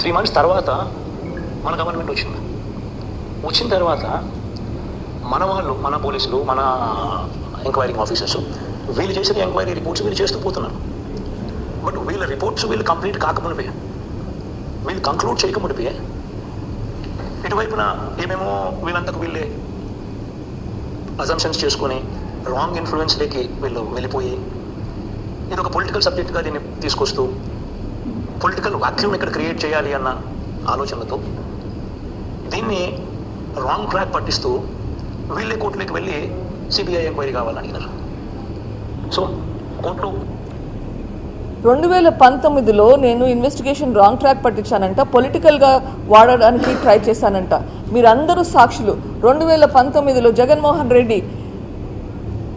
Three months తర్వాత మన government వచ్చింది. వచ్చిన తర్వాత మన వాళ్ళు మన పోలీసులు మన ఎంక్వైరింగ్ ఆఫీసర్స్ వీళ్ళు చేసిన ఎంక్వైరీ రిపోర్ట్స్ వీళ్ళు చేస్తూ పోతున్నారు. బట్ వీళ్ళ రిపోర్ట్స్ వీళ్ళు కంప్లీట్ కాకమునిపే వీళ్ళు కంక్లూడ్ చేయకమునిపే ఇటువైపున ఏమేమో వీళ్ళంతకు వీళ్ళే అజంప్షన్స్ చేసుకొని రాంగ్ ఇన్ఫ్లుయెన్స్లోకి వీళ్ళు వెళ్ళిపోయి ఇది ఒక పొలిటికల్ సబ్జెక్ట్గా దీన్ని తీసుకొస్తూ పొలిటికల్ వాక్యూమ్ ఇక్కడ క్రియేట్ చేయాలి అన్న ఆలోచనతో దీన్ని రాంగ్ ట్రాక్ పట్టిస్తూ వీళ్ళే కోర్టులోకి వెళ్ళి సిబిఐ ఎంక్వైరీ కావాలని అడిగినారు. సో కోర్టు రెండు వేల పంతొమ్మిదిలో నేను ఇన్వెస్టిగేషన్ రాంగ్ ట్రాక్ పట్టించానంట పొలిటికల్గా వాడడానికి ట్రై చేశానంట. మీరందరూ సాక్షులు. రెండు వేల పంతొమ్మిదిలో జగన్మోహన్ రెడ్డి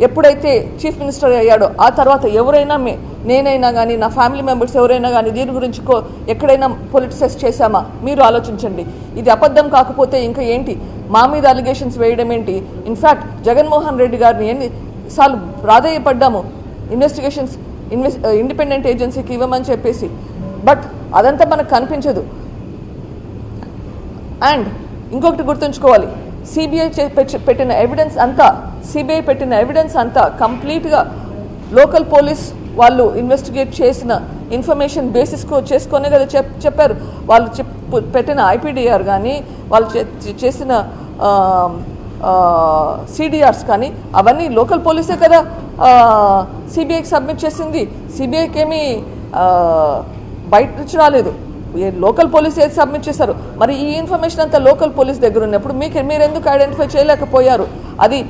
ఎప్పుడైతే చీఫ్ మినిస్టర్ అయ్యాడో ఆ తర్వాత ఎవరైనా మే నేనైనా కానీ నా ఫ్యామిలీ మెంబర్స్ ఎవరైనా కానీ దీని గురించి కో ఎక్కడైనా పొలిటిసైజ్ చేశామా? మీరు ఆలోచించండి. ఇది అబద్ధం కాకపోతే ఇంకా ఏంటి? మా మీద అలిగేషన్స్ వేయడం ఏంటి? ఇన్ఫ్యాక్ట్ జగన్మోహన్ రెడ్డి గారిని ఎన్నిసార్లు ప్రాధాయపడ్డాము? ఇన్వెస్టిగేషన్స్ ఇన్వెస్ ఇండిపెండెంట్ ఏజెన్సీకి ఇవ్వమని చెప్పేసి. బట్ అదంతా మనకు కనిపించదు. అండ్ ఇంకొకటి గుర్తుంచుకోవాలి. సిబిఐ పెట్టిన ఎవిడెన్స్ అంతా సిబిఐ పెట్టిన ఎవిడెన్స్ అంతా కంప్లీట్గా లోకల్ పోలీస్ వాళ్ళు ఇన్వెస్టిగేట్ చేసిన ఇన్ఫర్మేషన్ బేసిస్ చేసుకునే కదా చెప్ చెప్పారు. వాళ్ళు చెప్ పెట్టిన ఐపీడీఆర్ కానీ వాళ్ళు చే- చేసిన సిడిఆర్స్ కానీ అవన్నీ లోకల్ పోలీసే కదా సిబిఐకి సబ్మిట్ చేసింది. సిబిఐకి ఏమీ బయట నుంచి రాలేదు. ఏ లోకల్ పోలీస్ ఏది సబ్మిట్ చేశారు? మరి ఈ ఇన్ఫర్మేషన్ అంతా లోకల్ పోలీస్ దగ్గర ఉన్నప్పుడు మీకు మీరు ఎందుకు ఐడెంటిఫై చేయలేకపోయారు? అది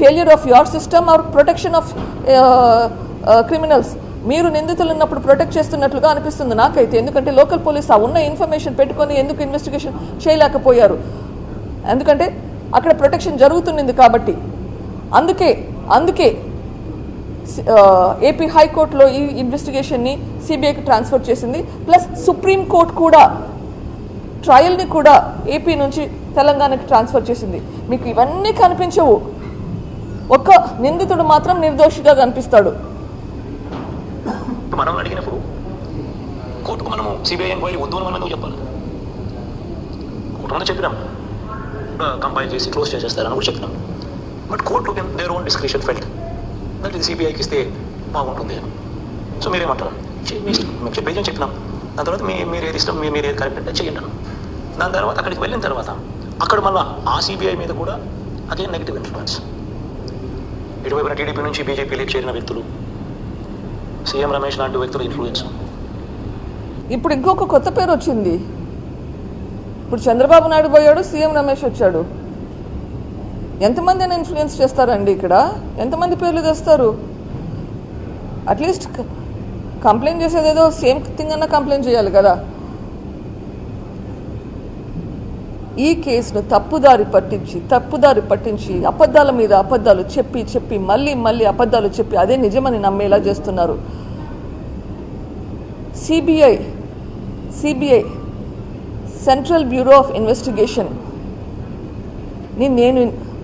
failure of your system or protection of criminals మీరు నిందితులు ఉన్నప్పుడు ప్రొటెక్ట్ చేస్తున్నట్లుగా అనిపిస్తుంది నాకైతే. ఎందుకంటే లోకల్ పోలీస్ ఆ ఉన్న ఇన్ఫర్మేషన్ పెట్టుకొని ఎందుకు ఇన్వెస్టిగేషన్ చేయలేకపోయారు? ఎందుకంటే అక్కడ ప్రొటెక్షన్ జరుగుతున్నది కాబట్టి. అందుకే అందుకే uh, ఏపీ హైకోర్టులో ఈ ఇన్వెస్టిగేషన్ని సిబిఐకి ట్రాన్స్ఫర్ చేసింది. ప్లస్ సుప్రీంకోర్టు కూడా ట్రయల్ని కూడా ఏపీ నుంచి తెలంగాణకి ట్రాన్స్ఫర్ చేసింది. మీకు ఇవన్నీ కనిపించవు. ఒక్క నిందితుడు మాత్రం నిర్దోషిగా కనిపిస్తాడు. మనం అడిగినప్పుడు కోర్టుకు మనము సిబిఐ ఎంక్వైరీ వద్దు అని మనం చెప్పాలి? కోర్టు చెప్పినాం. కంపైల్ చేసి క్లోజ్ చేసేస్తారని కూడా చెప్పినాం. But court their own discretion felt that ఇది సిబిఐకి ఇస్తే బాగుంటుంది అని. సో మీరేమంటారు? చే- మీ ఇష్టం. మేము చెప్పేది చెప్పినాం? దాని తర్వాత మీ మీరు ఏది ఇష్టం మీరు మీరు ఏది కరెక్ట్ అంటే చేయండి దాని తర్వాత అక్కడికి వెళ్ళిన తర్వాత అక్కడ మళ్ళీ ఆ సిబిఐ మీద కూడా అదే నెగిటివ్ ఇన్ఫ్లుయెన్స్ ఇటువైపున టీడీపీ నుంచి బీజేపీలోకి చేరిన వ్యక్తులు. సీఎం రమేష్ లాంటి వ్యక్తుల ఇన్ఫ్లుయెన్స్ ఇప్పుడు ఇంకొక కొత్త పేరు వచ్చింది. ఇప్పుడు చంద్రబాబు నాయుడు పోయాడు సీఎం రమేష్ వచ్చాడు. ఎంతమంది అయినా ఇన్ఫ్లుయెన్స్ చేస్తారండి ఇక్కడ? ఎంతమంది పేర్లు తెస్తారు? అట్లీస్ట్ కంప్లైంట్ చేసేది ఏదో సేమ్ థింగ్ అన్న కంప్లైంట్ చేయాలి కదా. ఈ కేసును తప్పుదారి పట్టించి తప్పుదారి పట్టించి అబద్ధాల మీద అబద్ధాలు చెప్పి చెప్పి మళ్ళీ మళ్ళీ అబద్ధాలు చెప్పి అదే నిజమని నమ్మేలా చేస్తున్నారు. CBI CBI central bureau of ఇన్వెస్టిగేషన్ని నేను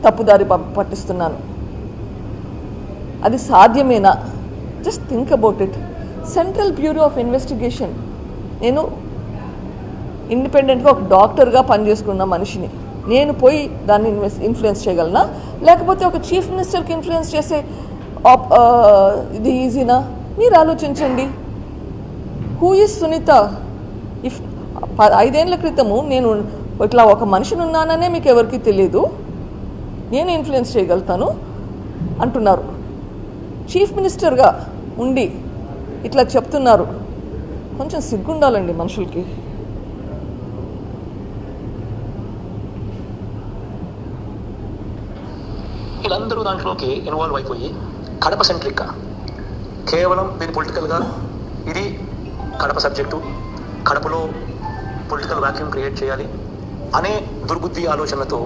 తప్పుదారి పట్టిస్తున్నాను. అది సాధ్యమేనా? Just think about it central bureau of investigation నేను ఇండిపెండెంట్గా ఒక డాక్టర్గా పనిచేసుకున్న మనిషిని. నేను పోయి దాన్ని ఇన్వెస్ ఇన్ఫ్లుయెన్స్ చేయగలనా? లేకపోతే ఒక చీఫ్ మినిస్టర్కి ఇన్ఫ్లుయెన్స్ చేసే ఇది ఈజీనా? మీరు ఆలోచించండి. హూ ఈజ్ సునీత ఇఫ్ ప- ఐదేళ్ళ క్రితము నేను ఇట్లా ఒక మనిషిని ఉన్నాననే మీకు ఎవరికి తెలియదు నేను ఇన్ఫ్లుయెన్స్ చేయగలుగుతాను అంటున్నారు. చీఫ్ మినిస్టర్గా ఉండి ఇట్లా చెప్తున్నారు. కొంచెం సిగ్గుండాలండి మనుషులకి. వీళ్ళందరూ దాంట్లోకి ఇన్వాల్వ్ అయిపోయి కడప సెంట్రిక్గా కేవలం దీని పొలిటికల్గా ఇది కడప సబ్జెక్టు కడపలో పొలిటికల్ వాక్యూమ్ క్రియేట్ చేయాలి అనే దుర్బుద్ధి ఆలోచనతో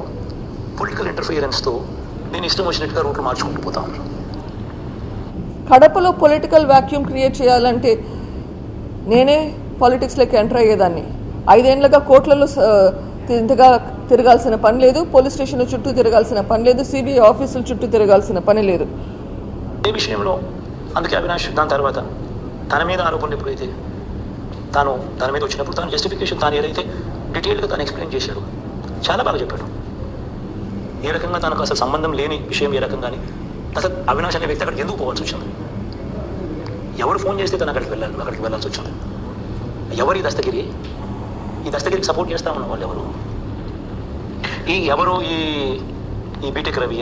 పొలిటికల్ ఇంటర్ఫియరెన్స్తో నేను ఇష్టం వచ్చినట్టుగా రూట్లు మార్చుకుంటూ పోతా ఉన్నాను కడపలో పొలిటికల్ వాక్యూమ్ క్రియేట్ చేయాలంటే నేనే పాలిటిక్స్లోకి ఎంటర్ అయ్యేదాన్ని. ఐదేళ్ళుగా కోట్లలో ఇంతగా తిరగాల్సిన పని లేదు పోలీస్ స్టేషన్ చుట్టూ తిరగాల్సిన పని లేదు సిబిఐ ఆఫీసుల చుట్టూ తిరగాల్సిన పని లేదు. ఏ విషయంలో అందుకే అవినాష్ దాని తర్వాత తన మీద ఆరోపణలు ఎప్పుడైతే తాను దాని మీద వచ్చినప్పుడు తాను జస్టిఫికేషన్ తాను ఏదైతే డీటెయిల్గా తాను ఎక్స్ప్లెయిన్ చేశాడు చాలా బాగా చెప్పాడు. ఏ రకంగా తనకు అసలు సంబంధం లేని విషయం ఏ రకంగాని అసలు అవినాష్ అనే వ్యక్తి అక్కడికి ఎందుకు పోవాల్సి వచ్చింది? ఎవరు ఫోన్ చేస్తే తను అక్కడికి వెళ్ళాలి అక్కడికి వెళ్ళాల్సి వచ్చింది? ఎవరు ఈ దస్తగిరి? ఈ దస్తగిరికి సపోర్ట్ చేస్తా ఉన్న వాళ్ళు ఎవరు? ఈ ఎవరు ఈ ఈ BTech Ravi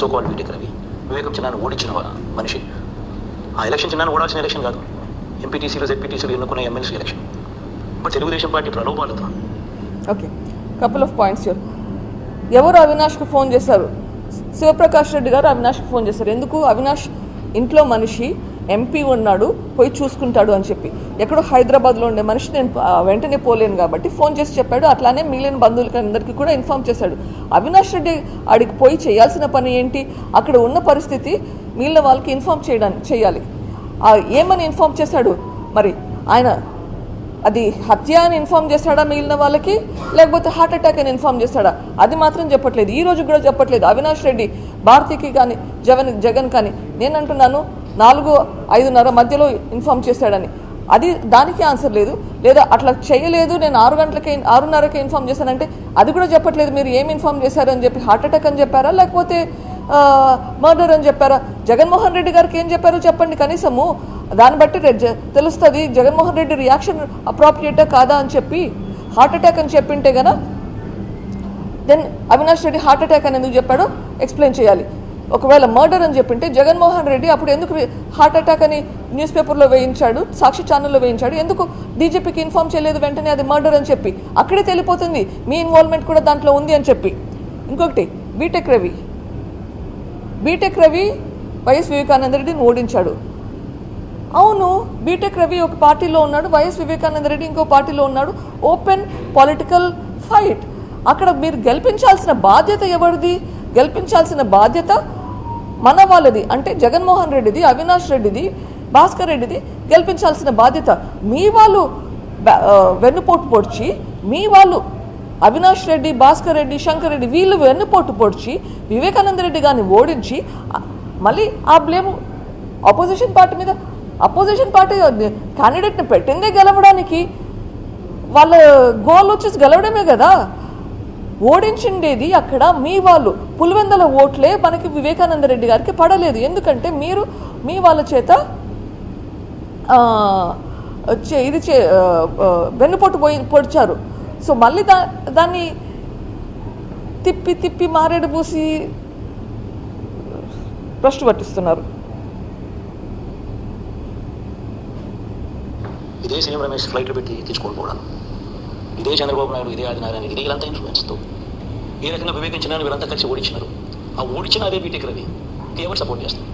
so called BTech Ravi వివేకం చిన్నాను ఓడించిన మనిషి. ఆ ఎలక్షన్ చిన్నాను ఓడాల్సిన ఎలక్షన్ కాదు. ఎంపీటీసీలు జెడ్పీటీసీలు ఎన్నుకున్న MLC election but Telugudesam party ప్రలోభాలతో. Okay couple of points ఎవరు అవినాష్కు ఫోన్ చేశారు? శివప్రకాష్ రెడ్డి గారు అవినాష్కి ఫోన్ చేశారు. ఎందుకు? అవినాష్ ఇంట్లో మనిషి. ఎంపీ ఉన్నాడు పోయి చూసుకుంటాడు అని చెప్పి. ఎక్కడో హైదరాబాద్లో ఉండే మనిషి నేను వెంటనే పోలేను కాబట్టి ఫోన్ చేసి చెప్పాడు. అట్లానే మిగిలిన బంధువులకి అందరికీ కూడా ఇన్ఫామ్ చేశాడు. అవినాష్ రెడ్డి ఆడికి పోయి చేయాల్సిన పని ఏంటి? అక్కడ ఉన్న పరిస్థితి మిగిలిన వాళ్ళకి ఇన్ఫామ్ చేయడానికి చేయాలి. ఏమని ఇన్ఫామ్ చేశాడు? మరి ఆయన అది హత్య అని ఇన్ఫామ్ చేస్తాడా మిగిలిన వాళ్ళకి? లేకపోతే హార్ట్ అటాక్ అని ఇన్ఫామ్ చేస్తాడా అది మాత్రం చెప్పట్లేదు. ఈ రోజు కూడా చెప్పట్లేదు. అవినాష్ రెడ్డి భారతికి కానీ జగన్ జగన్ కానీ. నేను అంటున్నాను నాలుగు ఐదున్నర మధ్యలో ఇన్ఫామ్ చేశాడని. అది దానికి ఆన్సర్ లేదు. లేదా అట్లా చేయలేదు నేను ఆరు గంటలకే ఆరున్నరకే ఇన్ఫామ్ చేశానంటే అది కూడా చెప్పట్లేదు. మీరు ఏం ఇన్ఫామ్ చేశారని చెప్పి హార్ట్ అటాక్ అని చెప్పారా? లేకపోతే మర్డర్ అని చెప్పారా? జగన్మోహన్ రెడ్డి గారికి ఏం చెప్పారో చెప్పండి కనీసము. దాన్ని బట్టి తెలుస్తుంది జగన్మోహన్ రెడ్డి రియాక్షన్ అప్రాప్రియేటా కాదా అని చెప్పి హార్ట్ అటాక్ అని చెప్పింటే గన then Avinash Reddy heart attack అని ఎందుకు చెప్పాడో ఎక్స్ప్లెయిన్ చేయాలి. ఒకవేళ మర్డర్ అని చెప్పింటే జగన్మోహన్ రెడ్డి అప్పుడు ఎందుకు హార్ట్ అటాక్ అని న్యూస్ పేపర్లో వేయించాడు సాక్షి ఛానల్లో వేయించాడు? ఎందుకు డీజీపీకి ఇన్ఫామ్ చేయలేదు వెంటనే అది మర్డర్ అని చెప్పి? అక్కడే తెలిపోతుంది. మీ ఇన్వాల్వ్మెంట్ కూడా దాంట్లో ఉంది అని చెప్పి. ఇంకొకటి BTech Ravi BTech Ravi YS Vivekananda రెడ్డిని ఓడించాడు. అవును బీటెక్ రవి ఒక పార్టీలో ఉన్నాడు వైఎస్ వివేకానంద రెడ్డి ఇంకో పార్టీలో ఉన్నాడు. ఓపెన్ పొలిటికల్ ఫైట్ అక్కడ మీరు గెలిపించాల్సిన బాధ్యత ఎవరిది? గెలిపించాల్సిన బాధ్యత మన వాళ్ళది. అంటే జగన్మోహన్ రెడ్డిది అవినాష్ రెడ్డిది భాస్కర్ రెడ్డిది గెలిపించాల్సిన బాధ్యత. మీ వాళ్ళు వెన్నుపోటు పొడిచి మీ వాళ్ళు అవినాష్ రెడ్డి భాస్కర్ రెడ్డి శంకర్ రెడ్డి వీళ్ళు వెన్నుపోటు పొడిచి వివేకానంద రెడ్డి గారిని ఓడించి మళ్ళీ ఆ బ్లేమ్ అపోజిషన్ పార్టీ మీద అపోజిషన్ పార్టీ క్యాండిడేట్ని పెట్టిందే గెలవడానికి. వాళ్ళ గోల్ వచ్చేసి గెలవడమే కదా. ఓడించిండేది అక్కడ మీ వాళ్ళు. పులివెందల ఓట్లే మనకి వివేకానంద రెడ్డి గారికి పడలేదు. ఎందుకంటే మీరు మీ వాళ్ళ చేత ఇది చే వెన్నుపోటు పోయి పొడిచారు. సో మళ్ళీ దా దాన్ని తిప్పి తిప్పి మారేడు పూసి భ్రష్టు పట్టిస్తున్నారు. ఇదే సీఎం రమేష్ ఫ్లైట్లు పెట్టి తెచ్చుకొని ఇదే చంద్రబాబు నాయుడు ఇదే ఆదినారాయణ ఇదే వీళ్ళంతా ఇన్ఫ్లుయెన్స్తో ఏ రకంగా వివేకించిన వీళ్ళంతా కలిసి ఓడించినారు ఆ ఓడించిన అదే బీటెక్ రవి. ఎవరు సపోర్ట్ చేస్తారు?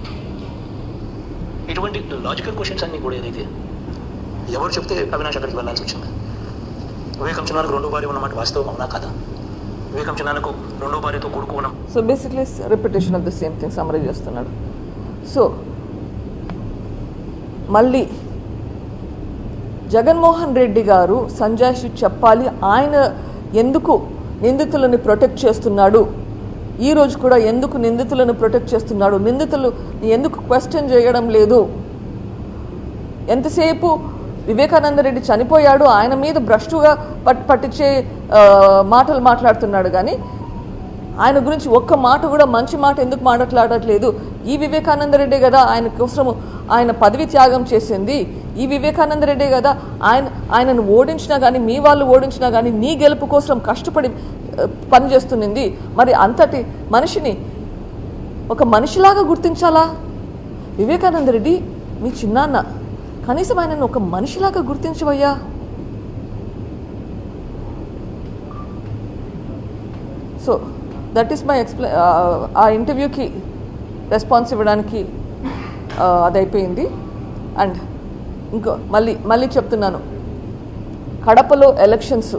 ఇటువంటి లాజికల్ క్వశ్చన్స్ అన్ని కూడా ఏదైతే ఎవరు చెప్తే అవినాష్ అక్కడికి వెళ్ళాల్సి వచ్చింది? వివేకం చిన్నానికి రెండో భార్య ఉన్నమాట వాస్తవం అవునా కదా? వివేకం చిన్నానికి రెండో భార్యతో కూడుకోవడం. So basically repetition of the same thing summary చేస్తున్నాడు. సో మళ్ళీ జగన్మోహన్ రెడ్డి గారు సంజయ్ చెప్పాలి. ఆయన ఎందుకు నిందితులను ప్రొటెక్ట్ చేస్తున్నాడు? ఈ రోజు కూడా ఎందుకు నిందితులను ప్రొటెక్ట్ చేస్తున్నాడు? నిందితులు ఎందుకు క్వశ్చన్ చేయడం లేదు? ఎంతసేపు వివేకానంద రెడ్డి చనిపోయాడు? ఆయన మీద భ్రష్టుగా పట్ పట్టించే మాటలు మాట్లాడుతున్నాడు. కానీ ఆయన గురించి ఒక్క మాట కూడా మంచి మాట ఎందుకు మాట్లాడట్లేదు? ఈ వివేకానంద రెడ్డే కదా ఆయన కోసము ఆయన పదవి త్యాగం చేసింది. ఈ వివేకానంద రెడ్డే కదా ఆయన ఆయనను ఓడించినా కానీ మీ వాళ్ళు ఓడించినా కానీ నీ గెలుపు కోసం కష్టపడి పనిచేస్తుంది మరి అంతటి మనిషిని ఒక మనిషిలాగా గుర్తించాలా? వివేకానంద రెడ్డి మీ చిన్నాన్న కనీసం ఆయనను ఒక మనిషిలాగా గుర్తించవయ్యా? సో దట్ ఈస్ మై ఎక్స్ప్లె ఆ ఇంటర్వ్యూకి రెస్పాన్స్ ఇవ్వడానికి అది అయిపోయింది అండ్ ఇంకో మళ్ళీ మళ్ళీ చెప్తున్నాను. కడపలో ఎలక్షన్స్